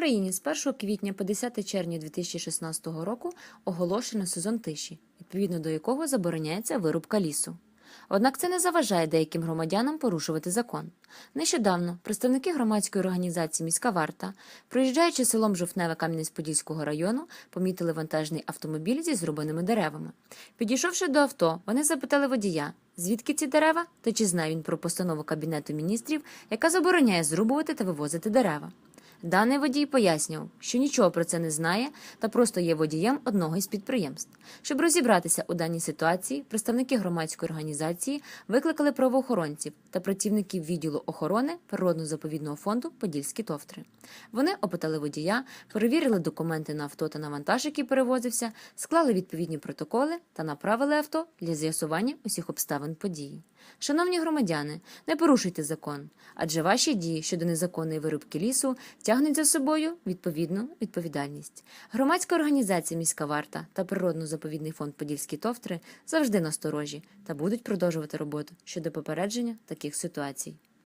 Україні з 1 квітня по 10 червня 2016 року оголошено сезон тиші, відповідно до якого забороняється вирубка лісу. Однак це не заважає деяким громадянам порушувати закон. Нещодавно представники громадської організації Міська варта, проїжджаючи селом Жовтневе Кам'янець-Подільського району, помітили вантажний автомобіль зі зрубаними деревами. Підійшовши до авто, вони запитали водія, звідки ці дерева та чи знає він про постанову Кабінету міністрів, яка забороняє зрубувати та вивозити дерева. Даний водій пояснював, що нічого про це не знає та просто є водієм одного із підприємств. Щоб розібратися у даній ситуації, представники громадської організації викликали правоохоронців та працівників відділу охорони природно-заповідного фонду Подільські товтри. Вони опитали водія, перевірили документи на авто та на вантаж, який перевозився, склали відповідні протоколи та направили авто для з'ясування усіх обставин події. Шановні громадяни, не порушуйте закон, адже ваші дії щодо незаконної вирубки лісу тягнуть за собою відповідну відповідальність. Громадська організація Міська варта та природно-заповідний фонд Подільські товтри завжди насторожі та будуть продовжувати роботу щодо попередження таких ситуацій.